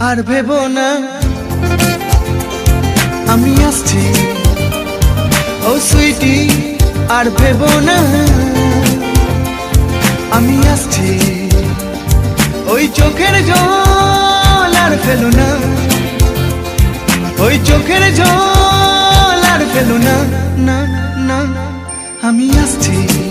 আর ভেব না। আমি আসছি ও সুইটি আর ভেব না। আমি আসছি ওই চোখের জল আর ফেলো না। ওই চোখের জল আর ফেলো না না না, আমি আসছি।